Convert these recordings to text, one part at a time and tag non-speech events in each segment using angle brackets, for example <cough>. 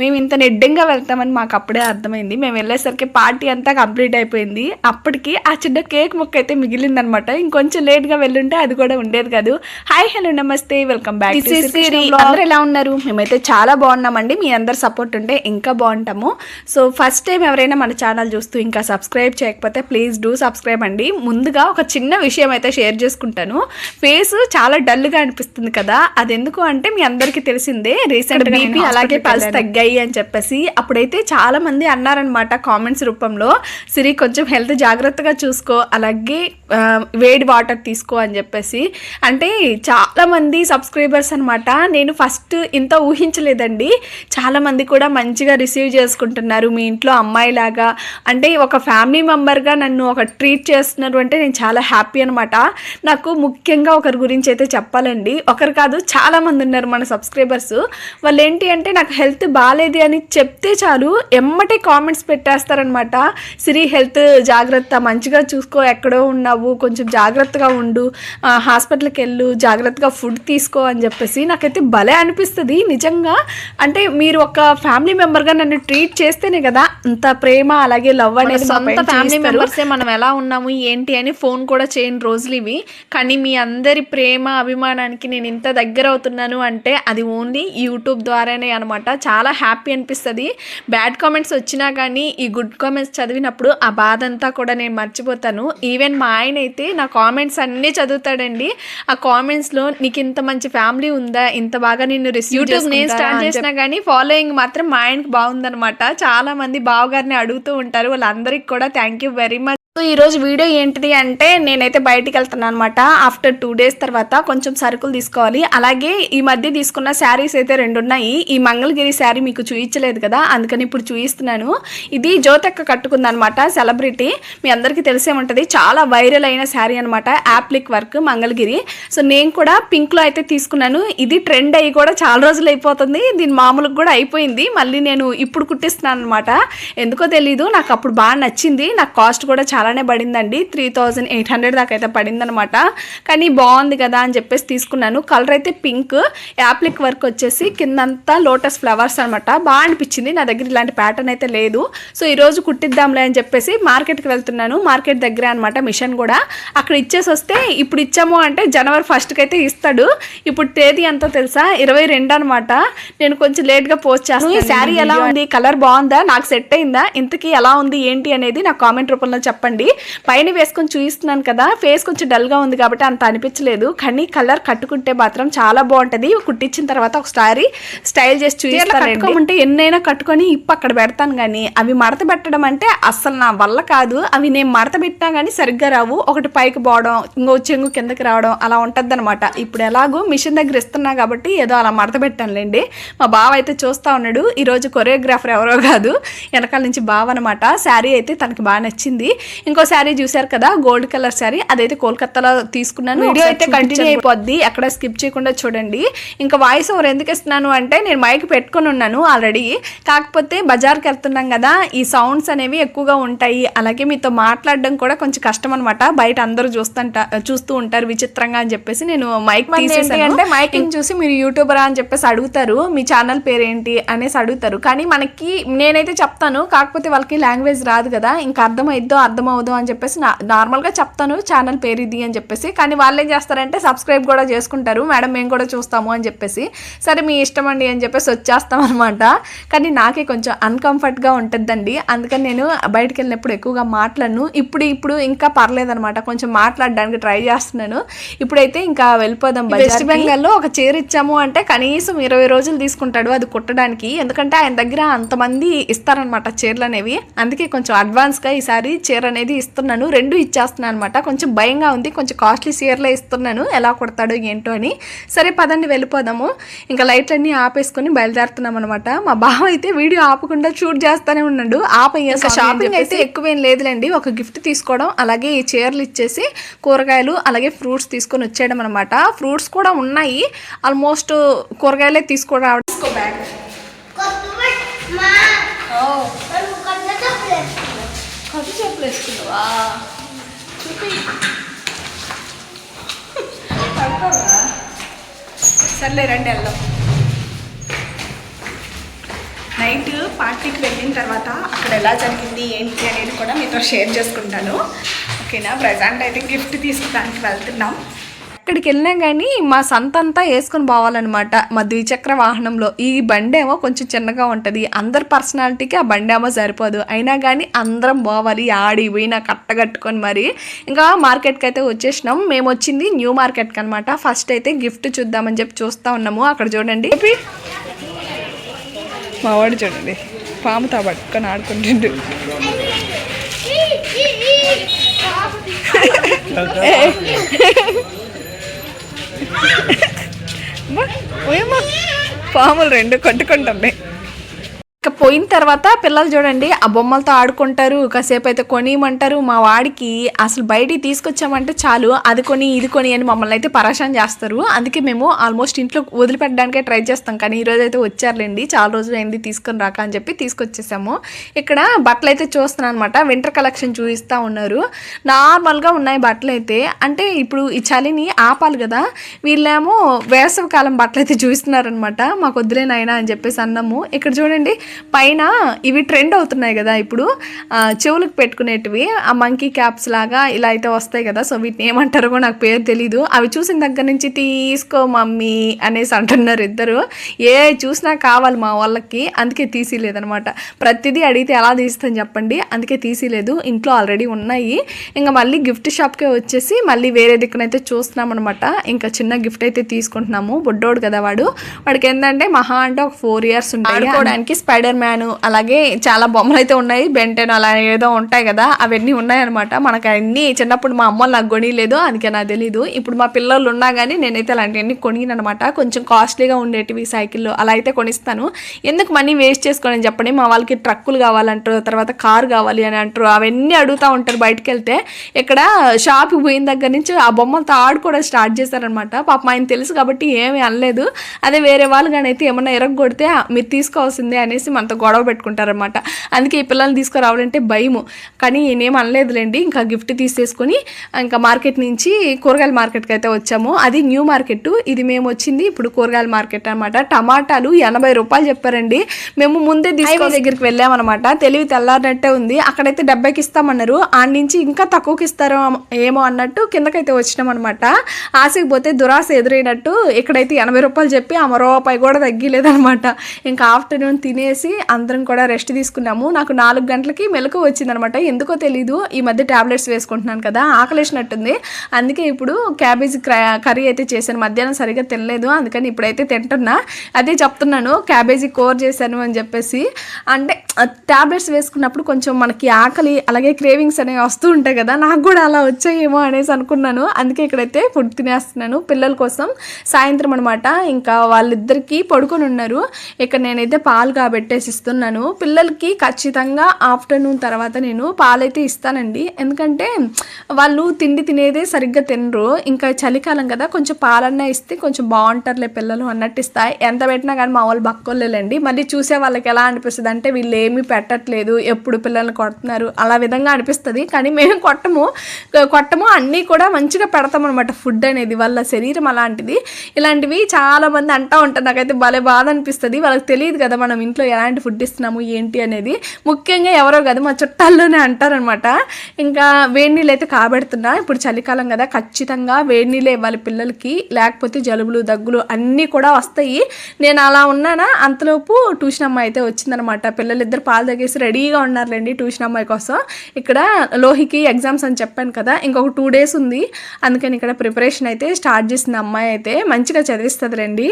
మేము ఇంత నెడ్డంగా వెళ్తామని మాకు అప్పుడే అర్థమైంది. మేము వెళ్ళేసరికి పార్టీ అంతా కంప్లీట్ అయిపోయింది. అప్పటికి ఆ చిన్న కేక్ ముక్క అయితే మిగిలిందనమాట. ఇంకొంచెం లేట్గా వెళ్ళుంటే అది కూడా ఉండేది కాదు. హాయ్ హలో నమస్తే వెల్కమ్ బ్యాక్ అందరూ ఎలా ఉన్నారు? మేమైతే చాలా బాగున్నామండి. మీ అందరు సపోర్ట్ ఉంటే ఇంకా బాగుంటాము. సో ఫస్ట్ టైం ఎవరైనా మన ఛానల్ చూస్తూ ఇంకా సబ్స్క్రైబ్ చేయకపోతే ప్లీజ్ డూ సబ్స్క్రైబ్ అండి. ముందుగా ఒక చిన్న విషయం అయితే షేర్ చేసుకుంటాను. ఫేస్ చాలా డల్గా అనిపిస్తుంది కదా. అది ఎందుకు అంటే మీ అందరికీ తెలిసిందే. రీసెంట్ బీపీ అలాగే పల్స్ తగ్గాయి. అని చెప్పేసి అప్పుడైతే చాలామంది అన్నారనమాట కామెంట్స్ రూపంలో సిరి కొంచెం హెల్త్ జాగ్రత్తగా చూసుకో అలాగే వేడి వాటర్ తీసుకో అని చెప్పేసి. అంటే చాలామంది సబ్స్క్రైబర్స్ అనమాట నేను ఫస్ట్ ఇంత ఊహించలేదండి. చాలామంది కూడా మంచిగా రిసీవ్ చేసుకుంటున్నారు మీ ఇంట్లో అమ్మాయిలాగా. అంటే ఒక ఫ్యామిలీ మెంబర్గా నన్ను ఒక ట్రీట్ చేస్తున్నారు అంటే నేను చాలా హ్యాపీ అనమాట నాకు ముఖ్యంగా ఒకరి గురించి అయితే చెప్పాలండి. ఒకరు కాదు చాలామంది ఉన్నారు మన సబ్స్క్రైబర్స్ వాళ్ళు ఏంటి అంటే నాకు హెల్త్ బాగా బాగాలేదు అని చెప్తే చాలు. ఎమ్మటే కామెంట్స్ పెట్టేస్తారనమాట సిరి హెల్త్ జాగ్రత్త మంచిగా చూసుకో ఎక్కడో ఉన్నావు కొంచెం జాగ్రత్తగా ఉండు హాస్పిటల్కి వెళ్ళు జాగ్రత్తగా ఫుడ్ తీసుకో అని చెప్పేసి నాకైతే భలే అనిపిస్తుంది. నిజంగా అంటే మీరు ఒక ఫ్యామిలీ మెంబర్గా నన్ను ట్రీట్ చేస్తేనే కదా అంత ప్రేమ అలాగే లవ్ అనేది పైన ఫ్యామిలీ. మెంబర్సే మనం ఎలా ఉన్నాము ఏంటి అని ఫోన్ కూడా చేయని రోజులు ఇవి. కానీ మీ అందరి ప్రేమ అభిమానానికి నేను ఇంత దగ్గర అవుతున్నాను అంటే అది ఓన్లీ యూట్యూబ్ ద్వారానే అనమాట చాలా హ్యాపీ అనిపిస్తుంది. బ్యాడ్ కామెంట్స్ వచ్చినా కానీ ఈ గుడ్ కామెంట్స్ చదివినప్పుడు ఆ బాధ అంతా కూడా నేను మర్చిపోతాను. ఈవెన్ మా ఆయన అయితే నా కామెంట్స్ అన్నీ చదువుతాడండి. ఆ కామెంట్స్లో నీకు ఇంత మంచి ఫ్యామిలీ ఉందా? ఇంత బాగా రిసీవ్ యూట్యూబ్ నేను స్టార్ట్ చేసినా కానీ ఫాలోయింగ్ మాత్రం మా ఆయనకి బాగుందనమాట చాలా మంది బావగారిని అడుగుతూ ఉంటారు. వాళ్ళందరికీ కూడా thank you very much so ఈరోజు వీడియో ఏంటిది అంటే నేనైతే బయటికి వెళ్తున్నాను అనమాట ఆఫ్టర్ టూ డేస్ తర్వాత కొంచెం సరుకులు తీసుకోవాలి. అలాగే ఈ మధ్య తీసుకున్న శారీస్ అయితే రెండు ఉన్నాయి ఈ మంగళగిరి శారీ మీకు చూపించలేదు కదా అందుకని ఇప్పుడు చూపిస్తున్నాను ఇది జ్యోతక్క కట్టుకుందనమాట సెలబ్రిటీ మీ అందరికీ తెలిసే ఉంటుంది. చాలా వైరల్ అయిన శారీ అనమాట యాప్లిక్ వర్క్ మంగళగిరి. సో నేను కూడా పింక్లో అయితే తీసుకున్నాను. ఇది ట్రెండ్ అయ్యి కూడా చాలా రోజులు అయిపోతుంది. దీని మామూలుగా కూడా అయిపోయింది. మళ్ళీ నేను ఇప్పుడు కుట్టిస్తున్నాను అనమాట ఎందుకో తెలీదు. నాకు అప్పుడు బాగా నచ్చింది. నాకు కాస్ట్ కూడా చాలానే పడిందండి. త్రీ థౌజండ్ ఎయిట్ హండ్రెడ్ దాకా అయితే పడిందనమాట. కానీ బాగుంది కదా అని చెప్పేసి తీసుకున్నాను. కలర్ అయితే పింక్ యాప్లిక్ వర్క్ వచ్చేసి కిందంతా లోటస్ ఫ్లవర్స్ అనమాట. బాగా అనిపించింది. నా దగ్గర ఇలాంటి ప్యాటర్న్ అయితే లేదు. సో ఈరోజు కుట్టిద్దాంలే అని చెప్పేసి మార్కెట్కి వెళ్తున్నాను. మార్కెట్ దగ్గర అనమాట మిషన్ కూడా. అక్కడ ఇచ్చేసి వస్తే ఇప్పుడు ఇచ్చాము అంటే జనవరి ఫస్ట్కి అయితే ఇస్తాడు. ఇప్పుడు తేదీ ఎంతో తెలుసా? ఇరవై రెండు అనమాట. నేను కొంచెం లేట్గా పోస్ట్ చేస్తాను. ఈ శారీ ఎలా ఉంది? కలర్ బాగుందా? నాకు సెట్ అయిందా? ఇంతకీ ఎలా ఉంది? ఏంటి అనేది నాకు కామెంట్ రూపంలో చెప్పండి. పైన వేసుకొని చూపిస్తున్నాను కదా ఫేస్ కొంచెం డల్గా ఉంది కాబట్టి అంత అనిపించలేదు. కానీ కలర్ కట్టుకుంటే మాత్రం చాలా బాగుంటది. కుట్టించిన తర్వాత ఒకసారి స్టైల్ చేసి చూపిస్తానంటే ఎన్నైనా కట్టుకొని ఇప్పు అక్కడ పెడతాను కానీ అవి మడత పెట్టడం అంటే అస్సలు నా వల్ల కాదు. అవి నేను మడత పెట్టినా కానీ సరిగ్గా రావు. ఒకటి పైకి పోవడం ఇంకో చెంగు కిందకి రావడం అలా ఉంటుంది ఇప్పుడు ఎలాగో మిషన్ దగ్గర ఇస్తున్నా కాబట్టి ఏదో అలా మడత పెట్టానులేండి. మా బావ అయితే చూస్తా ఉన్నాడు. ఈరోజు కొరియోగ్రాఫర్ ఎవరో కాదు. వెనకాల నుంచి బావ అనమాట శారీ అయితే తనకి బాగా నచ్చింది. ఇంకో శారీ చూశారు కదా గోల్డ్ కలర్ శారీ. అదైతే కోల్కతాలో తీసుకున్నాను. వీడియో అయితే కంటిన్యూ అయిపోద్ది. అక్కడ స్కిప్ చేయకుండా చూడండి. ఇంకా వాయిస్ ఓవర్ ఎందుకు ఇస్తున్నాను అంటే నేను మైక్ పెట్టుకొని ఉన్నాను ఆల్రెడీ కాకపోతే బజార్కి వెళ్తున్నాం కదా ఈ సౌండ్స్ అనేవి ఎక్కువగా ఉంటాయి. అలాగే మీతో మాట్లాడడం కూడా కొంచెం కష్టం అనమాట బయట అందరూ చూస్తుంటా చూస్తూ ఉంటారు విచిత్రంగా అని చెప్పేసి నేను మైక్ అంటే మైక్ చూసి మీరు యూట్యూబర్ అని చెప్పేసి అడుగుతారు. మీ ఛానల్ పేరు ఏంటి అనేసి అడుగుతారు. కానీ మనకి నేనైతే చెప్తాను. కాకపోతే వాళ్ళకి లాంగ్వేజ్ రాదు కదా. ఇంకా అర్థమైద్దో అర్థం అవ్వదు అని చెప్పేసి నార్మల్గా చెప్తాను ఛానల్ పేరు ఇది అని చెప్పేసి. కానీ వాళ్ళు ఏం చేస్తారంటే సబ్స్క్రైబ్ కూడా చేసుకుంటారు మేడం మేము కూడా చూస్తాము అని చెప్పేసి. సరే మీ ఇష్టం అండి అని చెప్పేసి వచ్చేస్తాం అనమాట కానీ నాకే కొంచెం అన్కంఫర్ట్గా ఉంటుందండి. అందుకని నేను బయటకు వెళ్ళినప్పుడు ఎక్కువగా మాట్లాడను. ఇప్పుడు ఇప్పుడు ఇంకా పర్లేదనమాట కొంచెం మాట్లాడడానికి ట్రై చేస్తున్నాను. ఇప్పుడైతే ఇంకా వెళ్ళిపోదాం వెస్ట్ బెంగాల్లో ఒక చీర ఇచ్చాము అంటే కనీసం ఇరవై రోజులు తీసుకుంటాడు అది కుట్టడానికి. ఎందుకంటే ఆయన దగ్గర అంతమంది ఇస్తారనమాట చీరలు అనేవి. అందుకే కొంచెం అడ్వాన్స్గా ఈసారి చీర అనేది ఇస్తున్నాను. రెండు ఇచ్చేస్తున్నాను అనమాట. కొంచెం భయంగా ఉంది. కొంచెం కాస్ట్లీ చీరలే ఇస్తున్నాను. ఎలా కుడతాడో ఏంటో అని. సరే పదండి వెళ్ళిపోదాము. ఇంకా లైట్లన్నీ ఆపేసుకొని బయలుదేరుతున్నాం అనమాట. మా బావ అయితే వీడియో ఆపకుండా షూట్ చేస్తానే ఉన్నాడు. ఆపయ్యాక షాపింగ్ అయితే ఎక్కువేం లేదులేండి. ఒక గిఫ్ట్ తీసుకోవడం అలాగే ఈ చీరలు ఇచ్చేసి కూరగాయలు అలాగే ఫ్రూట్స్ తీసుకొని వచ్చేయడం అనమాట. ఫ్రూట్స్ కూడా ఉన్నాయి. ఆల్మోస్ట్ కూరగాయలే తీసుకురావడం. తీసుకో బ్యాగ్ వేసుకున్నావా చూపి సర్లే రండి వెళ్దాం. నైట్ పార్టీకి వెళ్ళిన తర్వాత అక్కడ ఎలా జరిగింది ఏంటి అనేది కూడా మీతో షేర్ చేసుకుంటాను. ఓకేనా? ప్రజెంట్ అయితే గిఫ్ట్ తీసుకోవడానికి వెళ్తున్నాం. అక్కడికి వెళ్ళినా కానీ మా సంత అంతా వేసుకొని పోవాలన్నమాట. మా ద్విచక్ర వాహనంలో. ఈ బండి ఏమో కొంచెం చిన్నగా ఉంటుంది. అందరి పర్సనాలిటీకి ఆ బండి ఏమో సరిపోదు. అయినా కానీ అందరం పోవాలి. ఆడి పోయినా కట్టగట్టుకొని మరి. ఇంకా మార్కెట్కి అయితే వచ్చేసినాం. మేము వచ్చింది న్యూ మార్కెట్కి అనమాట ఫస్ట్ అయితే గిఫ్ట్ చూద్దామని చెప్పి చూస్తూ ఉన్నాము. అక్కడ చూడండి. మా వాడు చూడండి. పాముతో పట్టుకొని ఆడుకుంటుండు. <laughs> <laughs> ఓయమ్మా పాములు రెండు కొట్టుకుంటున్నాయి. పోయిన తర్వాత పిల్లలు చూడండి ఆ బొమ్మలతో ఆడుకుంటారు కాసేపు అయితే కొనియమంటారు. మా వాడికి అసలు బయటికి తీసుకొచ్చామంటే చాలు అది కొని ఇది కొని అని మమ్మల్ని అయితే పరేషాన్ చేస్తారు. అందుకే మేము ఆల్మోస్ట్ ఇంట్లో వదిలిపెట్టడానికే ట్రై చేస్తాం. కానీ ఈరోజు అయితే వచ్చారులేండి చాలా రోజులు అయింది తీసుకొని రాక అని చెప్పి తీసుకొచ్చేసాము. ఇక్కడ బట్టలు అయితే చూస్తున్నాను అనమాట వింటర్ కలెక్షన్ చూపిస్తూ ఉన్నారు. నార్మల్గా ఉన్నాయి బట్టలు అయితే. అంటే ఇప్పుడు ఈ చలిని ఆపాలి కదా. వీళ్ళేమో వేసవికాలం బట్టలు అయితే చూపిస్తున్నారనమాట మాకు వద్దులేనాయన అని చెప్పేసి అన్నాము. ఇక్కడ చూడండి పైన ఇవి ట్రెండ్ అవుతున్నాయి కదా ఇప్పుడు. చెవులకు పెట్టుకునేటివి ఆ మంకీ క్యాప్స్ లాగా ఇలా అయితే వస్తాయి కదా. సో వీటిని ఏమంటారో కూడా నాకు పేరు తెలీదు. అవి చూసిన దగ్గర నుంచి తీసుకో మమ్మీ అనేసి అంటున్నారు ఇద్దరు. ఏ చూసినా కావాలి మా వాళ్ళకి అందుకే తీసిలేదనమాట. ప్రతిదీ అడిగితే ఎలా తీస్తాను చెప్పండి అందుకే తీసిలేదు. ఇంట్లో ఆల్రెడీ ఉన్నాయి. ఇంకా మళ్ళీ గిఫ్ట్ షాప్కే వచ్చేసి మళ్ళీ వేరే దిక్కునైతే చూస్తున్నాం అనమాట ఇంకా చిన్న గిఫ్ట్ అయితే తీసుకుంటున్నాము. బుడ్డోడు కదా వాడు. వాడికి ఏంటంటే మహా అంటే ఒక ఫోర్ ఇయర్స్ ఉంటాయి. ఆడుకోవడానికి స్పైడర్ మ్యాన్ అలాగే చాలా బొమ్మలు అయితే ఉన్నాయి. బెంటెన్ అలా ఏదో ఉంటాయి కదా అవన్నీ ఉన్నాయన్నమాట. మనకు అన్ని చిన్నప్పుడు మా అమ్మ నాకు కొనిలేదు అందుకే నాకు తెలీదు. ఇప్పుడు మా పిల్లలు ఉన్నా కానీ నేనైతే అలాంటివన్నీ కొనినమాట కొంచెం కాస్ట్లీగా ఉండేటివి సైకిల్లో అలా అయితే కొనిస్తాను. ఎందుకు మనీ వేస్ట్ చేసుకోని చెప్పండి మా వాళ్ళకి ట్రక్కులు కావాలంటారు తర్వాత కారు కావాలి అని అంటారు. అవన్నీ అడుగుతూ ఉంటారు బయటకు వెళ్తే ఇక్కడ షాప్కి పోయిన దగ్గర నుంచి ఆ బొమ్మలతో ఆడుకోవడం స్టార్ట్ చేశారనమాట పాపం ఆయన తెలుసు కాబట్టి ఏమీ అనలేదు. అదే వేరే వాళ్ళు కానీ అయితే ఏమన్నా ఎరగొడితే మీరు తీసుకోవాల్సిందే అనేసి మనతో గొడవ పెట్టుకుంటారనమాట అందుకే ఈ పిల్లల్ని తీసుకురావాలంటే భయము. కానీ ఈయనేం అనలేదులేండి ఇంకా గిఫ్ట్ తీసేసుకొని ఇంకా మార్కెట్ నుంచి కూరగాయల మార్కెట్కి అయితే వచ్చాము. అది న్యూ మార్కెట్ ఇది మేము వచ్చింది ఇప్పుడు కూరగాయల మార్కెట్ అనమాట టమాటాలు ఎనభై రూపాయలు చెప్పారండి. మేము ముందే తీసుకో దగ్గరికి వెళ్ళామన్నమాట. తెలివి తెల్లారినట్టే ఉంది. అక్కడైతే డెబ్బైకి ఇస్తామన్నారు. ఆ నుంచి ఇంకా తక్కువకి ఇస్తారో ఏమో అన్నట్టు కిందకైతే వచ్చినాం అనమాట ఆశకి పోతే దురాశ ఎదురైనట్టు ఇక్కడైతే ఎనభై రూపాయలు చెప్పి ఆ మరో రూపాయి కూడా తగ్గిలేదనమాట ఇంకా ఆఫ్టర్నూన్ తినేసి అందరం కూడా రెస్ట్ తీసుకున్నాము. నాకు నాలుగు గంటలకి మెలకు వచ్చిందనమాట. ఎందుకో తెలీదు ఈ మధ్య టాబ్లెట్స్ వేసుకుంటున్నాను కదా ఆకలేసినట్టుంది. అందుకే ఇప్పుడు క్యాబేజీ కర్రీ అయితే చేశాను. మధ్యాహ్నం సరిగ్గా తినలేదు అందుకని ఇప్పుడైతే తింటున్నా. అదే చెప్తున్నాను క్యాబేజీ కోర్ చేశాను అని చెప్పేసి. అంటే ట్యాబ్లెట్స్ వేసుకున్నప్పుడు కొంచెం మనకి ఆకలి అలాగే క్రేవింగ్స్ అనేవి వస్తూ ఉంటాయి కదా నాకు కూడా అలా వచ్చాయేమో అనేసి అనుకున్నాను. అందుకే ఇక్కడైతే ఫుడ్ తినేస్తున్నాను. పిల్లల కోసం సాయంత్రం అనమాట ఇంకా వాళ్ళిద్దరికీ పడుకొని ఉన్నారు. ఇక్కడ నేనైతే పాలు కాబెట్టేసి ఇస్తున్నాను. పిల్లలకి ఖచ్చితంగా ఆఫ్టర్నూన్ తర్వాత నేను పాలైతే ఇస్తానండి. ఎందుకంటే వాళ్ళు తిండి తినేదే సరిగ్గా తినరు. ఇంకా చలికాలం కదా కొంచెం పాలన్నా ఇస్తే కొంచెం బాగుంటారులే పిల్లలు అన్నట్టు ఇస్తాయి ఎంత పెట్టినా కానీ మా వాళ్ళు బక్కోలేండి మళ్ళీ చూసే వాళ్ళకి ఎలా అనిపిస్తుంది అంటే వీళ్ళు ఏమీ పెట్టట్లేదు ఎప్పుడు పిల్లల్ని కొడుతున్నారు అలా విధంగా అనిపిస్తుంది. కానీ మేము కొట్టము. కొట్టము అన్నీ కూడా మంచిగా పెడతాం అనమాట ఫుడ్ అనేది వాళ్ళ శరీరం అలాంటిది. ఇలాంటివి చాలా మంది అంటూ ఉంటారు. నాకైతే భలే బాధ అనిపిస్తుంది. వాళ్ళకి తెలియదు కదా మనం ఇంట్లో ఎలాంటి ఫుడ్ ఇస్తున్నాము ఏంటి అనేది ముఖ్యంగా ఎవరో కదా మా చుట్టాల్లోనే అంటారనమాట. ఇంకా వేడి నీళ్ళు అయితే కాబెడుతున్నా ఇప్పుడు చలికాలం కదా ఖచ్చితంగా వేడి నీళ్ళు ఇవ్వాలి పిల్లలకి. లేకపోతే జలుబులు దగ్గులు అన్నీ కూడా వస్తాయి. నేను అలా ఉన్నానా? అంతలోపు ట్యూషన్ అమ్మాయి అయితే వచ్చిందనమాట. పిల్లలిద్దరు పాలు తగ్గేసి రెడీగా ఉన్నారులేండి ట్యూషన్ అమ్మాయి కోసం. ఇక్కడ లోహికి ఎగ్జామ్స్ అని చెప్పాను కదా ఇంకొక టూ డేస్ ఉంది. అందుకని ఇక్కడ ప్రిపరేషన్ అయితే స్టార్ట్ చేసిన అమ్మాయి అయితే. మంచిగా చదివిస్తుంది రండి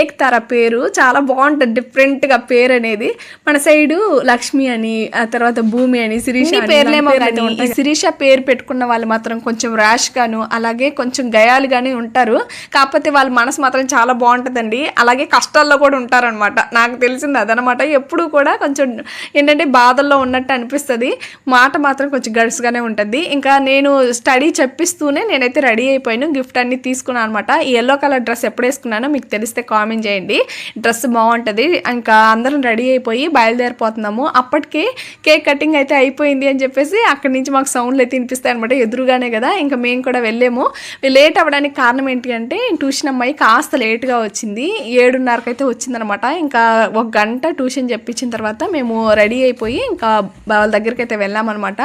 ఏక్తార పేరు చాలా బాగుంటుంది డిఫరెంట్గా పేరు అనేది. మన సైడు లక్ష్మి అని ఆ తర్వాత భూమి అని శిరీష పేర్లేమో కానీ. ఈ శిరీష పేరు పెట్టుకున్న వాళ్ళు మాత్రం కొంచెం ర్యాష్ గాను అలాగే కొంచెం గయాలుగానే ఉంటారు. కాకపోతే వాళ్ళ మనసు మాత్రం చాలా బాగుంటుందండి. అలాగే కష్టాల్లో కూడా ఉంటారనమాట నాకు తెలిసింది అదనమాట ఎప్పుడు కూడా కొంచెం ఏంటంటే బాధల్లో ఉన్నట్టు అనిపిస్తుంది. మాట మాత్రం కొంచెం గడుసుగానే ఉంటుంది. ఇంకా నేను స్టడీ చెప్పిస్తూనే నేనైతే రెడీ అయిపోయాను. గిఫ్ట్ అన్ని తీసుకున్నాను అనమాట ఈ ఎల్లో కలర్ డ్రెస్ ఎప్పుడు వేసుకున్నానో మీకు తెలిస్తే కామెంట్ చేయండి. డ్రెస్ బాగుంటుంది. ఇంకా అందరం రెడీ రెడీ వెళ్ళిపోయి బయలుదేరిపోతున్నాము. అప్పటికే కేక్ కటింగ్ అయితే అయిపోయింది అని చెప్పేసి అక్కడి నుంచి మాకు సౌండ్లు అయితే వినిపిస్తాయి అనమాట ఎదురుగానే కదా ఇంకా మేము కూడా వెళ్ళాము. లేట్ అవ్వడానికి కారణం ఏంటి అంటే ట్యూషన్ అమ్మాయి కాస్త లేట్గా వచ్చింది. ఏడున్నరకు అయితే వచ్చిందనమాట ఇంకా ఒక గంట ట్యూషన్ చెప్పించిన తర్వాత మేము రెడీ అయిపోయి ఇంకా వాళ్ళ దగ్గరికి అయితే వెళ్ళామన్నమాట.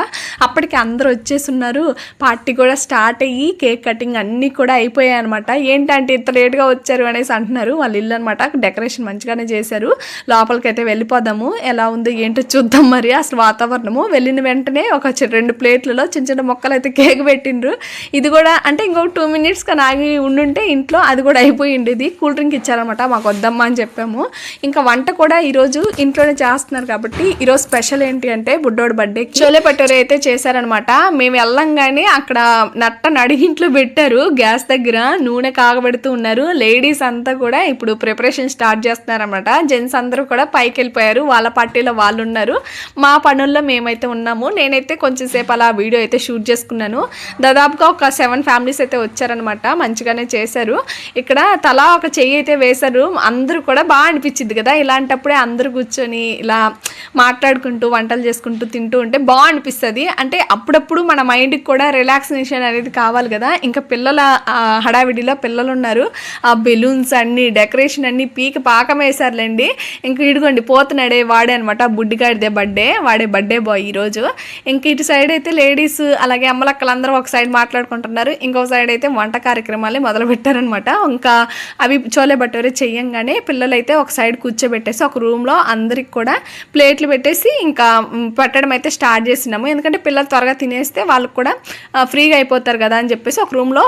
అప్పటికి అందరూ వచ్చేస్తున్నారు పార్టీ కూడా స్టార్ట్ అయ్యి కేక్ కటింగ్ అన్నీ కూడా అయిపోయాయి అనమాట ఏంటంటే ఇంత లేట్గా వచ్చారు అనేసి అంటున్నారు. వాళ్ళ ఇల్లు అనమాట డెకరేషన్ మంచిగానే చేశారు. లోపలికి వెళ్ళి వెళ్ళిపోదాము. ఎలా ఉందో ఏంటో చూద్దాం మరి. అసలు వాతావరణము. వెళ్ళిన వెంటనే ఒక చి- రెండు ప్లేట్లలో చిన్న చిన్న మొక్కలు అయితే కేక్ పెట్టిండ్రు. ఇది కూడా అంటే ఇంకొక టూ మినిట్స్ కానీ ఆగి ఉండుంటే ఇంట్లో అది కూడా అయిపోయి ఉండేది కూల్ డ్రింక్ ఇచ్చారనమాట మాకు వద్దమ్మా అని చెప్పాము. ఇంకా వంట కూడా ఈరోజు ఇంట్లోనే చేస్తున్నారు కాబట్టి ఈరోజు స్పెషల్ ఏంటి అంటే బుడ్డోడు బర్త్డే చోలే పట్టోరే అయితే చేశారనమాట మేము వెళ్ళంగానే అక్కడ నట్ట నడిగింట్లో పెట్టారు. గ్యాస్ దగ్గర నూనె కాగబెడుతూ ఉన్నారు. లేడీస్ అంతా కూడా ఇప్పుడు ప్రిపరేషన్ స్టార్ట్ చేస్తున్నారనమాట జెంట్స్ అందరూ కూడా పైకి వెళ్ళిపోయారు. వాళ్ళ పార్టీలో వాళ్ళు ఉన్నారు మా పనుల్లో మేమైతే ఉన్నాము. నేనైతే కొంచెం సేపు అలా వీడియో అయితే షూట్ చేసుకున్నాను. దాదాపుగా ఒక సెవెన్ ఫ్యామిలీస్ అయితే వచ్చారనమాట మంచిగానే చేశారు. ఇక్కడ తలా ఒక చెయ్యి అయితే వేశారు. అందరూ కూడా బాగా అనిపించింది కదా. ఇలాంటప్పుడే అందరూ కూర్చొని ఇలా మాట్లాడుకుంటూ వంటలు చేసుకుంటూ తింటూ ఉంటే బాగా అనిపిస్తుంది. అంటే అప్పుడప్పుడు మన మైండ్కి కూడా రిలాక్సేషన్ అనేది కావాలి కదా. ఇంకా పిల్లల హడావిడిలో పిల్లలు ఉన్నారు ఆ బెలూన్స్ అన్ని డెకరేషన్ అన్ని పీక పాకం వేశారులేండి. ఇంక పో పోతున్నాడే వాడే అనమాట బుడ్డిగాడిదే బర్త్డే వాడే బర్త్డే బాయ్ ఈరోజు ఇంక ఇటు సైడ్ అయితే లేడీస్ అలాగే అమ్మలక్కలందరూ ఒక సైడ్ మాట్లాడుకుంటున్నారు. ఇంకో సైడ్ అయితే వంట కార్యక్రమాలు మొదలు పెట్టారనమాట ఇంకా అవి చోలే బట్టోరే చెయ్యంగానే పిల్లలైతే ఒక సైడ్ కూర్చోబెట్టేసి ఒక రూమ్లో అందరికి కూడా ప్లేట్లు పెట్టేసి ఇంకా పెట్టడం అయితే స్టార్ట్ చేసినాము. ఎందుకంటే పిల్లలు త్వరగా తినేస్తే వాళ్ళకి కూడా ఫ్రీగా అయిపోతారు కదా అని చెప్పేసి ఒక రూమ్లో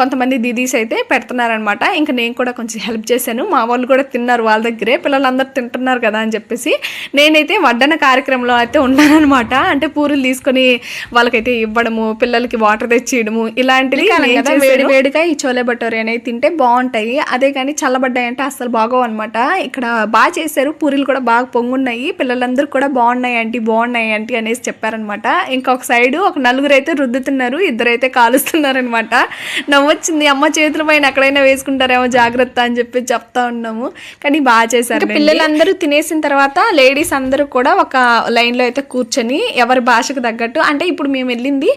కొంతమంది దీదీస్ అయితే పెడుతున్నారనమాట ఇంకా నేను కూడా కొంచెం హెల్ప్ చేశాను. మా వాళ్ళు కూడా తిన్నారు వాళ్ళ దగ్గరే. పిల్లలందరూ తింటున్నారు కదా అని చెప్పేసి నేనైతే వడ్డన కార్యక్రమంలో అయితే ఉన్నానన్నమాట. అంటే పూరీలు తీసుకొని వాళ్ళకైతే ఇవ్వడము పిల్లలకి వాటర్ తెచ్చి ఇవ్వడము ఇలాంటివి వేడి వేడిగా ఈ చోలే భటోరే అనేవి తింటే బాగుంటాయి. అదే కానీ చల్లబడ్డాయి అంటే అసలు బాగోవు అనమాట ఇక్కడ బాగా చేశారు పూరీలు కూడా బాగా పొంగున్నాయి పిల్లలందరూ కూడా బాగున్నాయి ఆంటీ బాగున్నాయి ఆంటీ అనేసి చెప్పారనమాట ఇంకొక సైడు ఒక నలుగురు అయితే రుద్దుతున్నారు ఇద్దరు అయితే కాలుస్తున్నారనమాట నవ్వొచ్చింది అమ్మ చేతుల పైన ఎక్కడైనా వేసుకుంటారేమో జాగ్రత్త అని చెప్పి చెప్తా ఉన్నాము. కానీ బాగా చేశారు పిల్లలందరూ తినేసిన తర్వాత లేడీస్ అందరూ కూడా ఒక లైన్లో అయితే కూర్చొని ఎవరి భాషకు తగ్గట్టు అంటే ఇప్పుడు మేము వెళ్ళింది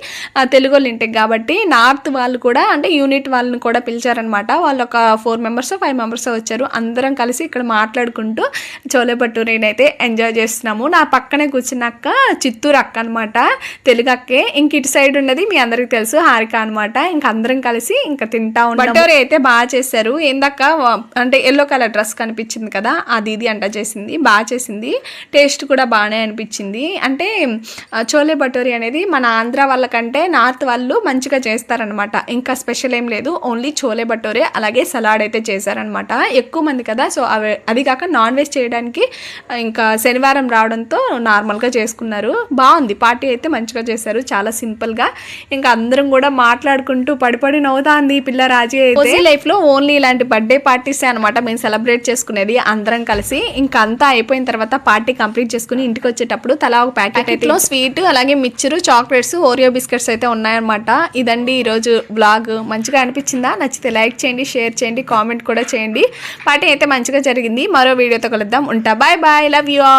తెలుగు వాళ్ళ ఇంటికి కాబట్టి నార్త్ వాళ్ళు కూడా అంటే యూనిట్ వాళ్ళని కూడా పిలిచారనమాట వాళ్ళు ఒక ఫోర్ మెంబర్స్ ఫైవ్ మెంబర్స్ వచ్చారు. అందరం కలిసి ఇక్కడ మాట్లాడుకుంటూ చోలే అయితే ఎంజాయ్ చేస్తున్నాము. నా పక్కనే కూర్చున్న అక్క చిత్తూరు అక్క అనమాట తెలుగు అక్కే. ఇంక ఇటు సైడ్ ఉన్నది మీ అందరికీ తెలుసు హారిక అనమాట ఇంక అందరం కలిసి ఇంకా తింటా ఉన్నాం భటోరే అయితే బాగా చేశారు. ఏందక్క అంటే ఎల్లో కలర్ డ్రెస్ కనిపించింది కదా అది ఇది అంట చేసింది. బాగా చేసింది టేస్ట్ కూడా బాగానే అనిపించింది. అంటే చోలే భటూరి అనేది మన ఆంధ్ర వాళ్ళకంటే నార్త్ వాళ్ళు మంచిగా చేస్తారనమాట ఇంకా స్పెషల్ ఏం లేదు. ఓన్లీ చోలే భటూరే అలాగే సలాడ్ అయితే చేశారనమాట ఎక్కువ మంది కదా సో అవి అది కాక నాన్ వెజ్ చేయడానికి ఇంకా శనివారం రావడంతో నార్మల్గా చేసుకున్నారు. బాగుంది. పార్టీ అయితే మంచిగా చేశారు. చాలా సింపుల్గా. ఇంకా అందరం కూడా మాట్లాడుకుంటూ పడిపడి నవ్వుతాంది ఈ పిల్ల రాజీ అయితే. లైఫ్లో ఓన్లీ ఇలాంటి బర్త్డే పార్టీస్ అనమాట మేము సెలబ్రేట్ చేసుకునేది అందరం కలిసి. ఇంకా అంతా అయిపోయిన తర్వాత పార్టీ కంప్లీట్ చేసుకుని ఇంటికి వచ్చేటప్పుడు తలా ఒక ప్యాకెట్ అయితే స్వీట్ అలాగే మిక్చరు చాక్లెట్స్ ఓరియో బిస్కెట్స్ అయితే ఉన్నాయన్నమాట. ఇదండి ఈరోజు బ్లాగ్ మంచిగా అనిపించిందా? నచ్చితే లైక్ చేయండి షేర్ చేయండి కామెంట్ కూడా చేయండి. పార్టీ అయితే మంచిగా జరిగింది. మరో వీడియోతో కలుద్దాం. ఉంటా. Bye bye. Love you all.